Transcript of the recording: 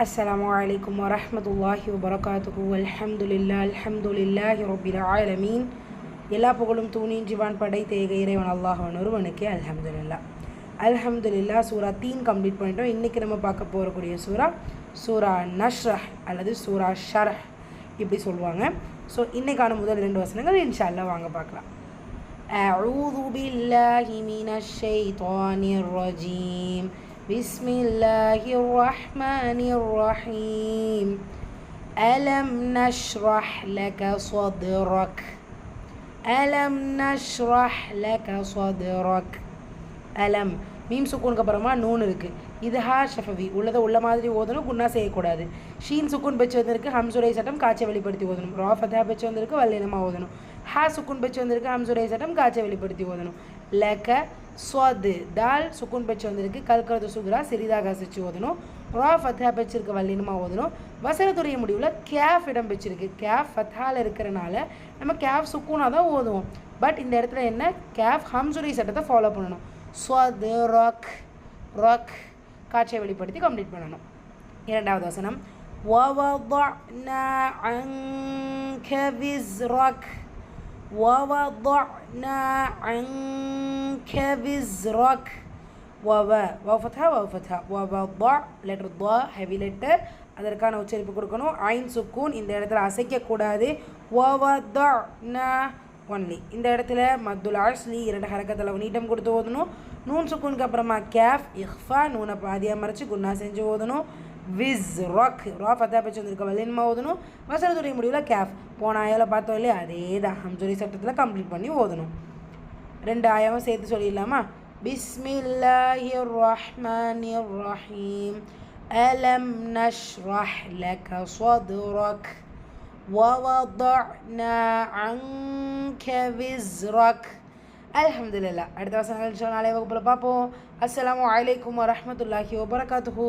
السلام عليكم ورحمة الله وبركاته والحمد لله الحمد لله رب العالمين எல்லா புகழும் தூணின் ஜிவான் படைத்த ஏக இறைவன் அல்லாஹவன் ஒருவனுக்கே அல்ஹம்துலில்லா அல்ஹம்துலில்லா சூரா தீன் கம்ப்ளீட் பண்ணிட்டோம் இன்றைக்கி நம்ம பார்க்க போகக்கூடிய சூரா சூரா நஷ்ரஹ் அல்லது சூரா ஷரஹ் இப்படி சொல்லுவாங்க ஸோ இன்றைக்கான முதல் ரெண்டு வசனங்கள் இன்ஷா அல்லாஹ் வாங்க பார்க்கலாம் أعوذ بالله من الشيطان الرجيم بسم الله الرحمن الرحيم ألم نشرح لك صدرك ألم نشرح لك صدرك ألم மீம் சுக்கூனுக்கு அப்புறமா நூன் இருக்குது இது ஹா ஷஃபவி உள்ளதை உள்ள மாதிரி ஓதணும் குன்னா செய்யக்கூடாது ஷீன் சுக்கூன் பெச்சு வந்திருக்கு ஹம்சுரை சட்டம் காய்ச்சை வெளிப்படுத்தி ஓதணும் ரா ஃபதா பெச்சு வந்திருக்கு வல்லினமாக ஓதணும் ஹா சுக்கூன் பெச்சு வந்திருக்கு ஹம்சுரை சட்டம் காய்ச்சை வெளிப்படுத்தி ஓதணும் லக்க ஸ்வது தால் சுக்கூன் பெச்சு வந்திருக்கு கல்கரது சுகுரா சிறிதாக அசைச்சு ஓதணும் ரா ஃபத்தா பெச்சிருக்கு வல்லினமாக ஓதணும் வசனத்துடைய முடிவில் கேஃப் இடம் பெச்சிருக்கு கேஃப் ஃபத்தாவில் இருக்கிறனால நம்ம கேஃப் சுக்கூனாக தான் ஓதுவோம் பட் இந்த இடத்துல என்ன கேஃப் ஹம்சுரை சட்டத்தை ஃபாலோ பண்ணணும் ஸ்வது ராக் ராக் காட்சியை வெளிப்படுத்தி கம்ப்ளீட் பண்ணணும் இரண்டாவது வசனம் ووضعنا عنك وزرك ووضعنا عنك وزرك وو واو فتحة واو فتحة ووضع லெட்டர் ض ஹெவி லெட்டர் அதற்கான உச்சரிப்பு கொடுக்கணும் ஐன் சுக்கூன் இந்த இடத்துல அசைக்கக்கூடாது ووضعنا ஒன்லி இந்த இடத்துல மத்துல் ஆஸ்லி இரண்டு ஹரக்கத்தில் நீட்டம் கொடுத்து ஓதணும் நூன் சுக்குனுக்கு அப்புறமா கேஃப் இஹ்ஃபா நூனை பாதியாக மறைச்சு குன்னா செஞ்சு ஓதணும் விஸ் ராக் ரா ஃபத்தா பச்சு வந்திருக்க வலின்மா ஓதணும் வசனத்துடைய முடிவில் கேஃப் போன ஆயாவில் பார்த்தோம் இல்லையா அதே தான் ஹம்சுரி சட்டத்தில் கம்ப்ளீட் பண்ணி ஓதணும் ரெண்டு ஆயாவும் சேர்த்து சொல்லிடலாமா பிஸ்மில்லாஹி ரஹ்மானி ரஹீம் அலம் நஷ்ரஹ் லக صدرك ووضعنا عنك وزرك அல்ஹம்துலில்லா அடுத்த வசனங்கள் நாளை வகுப்பில் பார்ப்போம் அஸ்ஸலாமு அலைக்கும் வரஹ்மத்துல்லாஹி வபரகாத்துஹு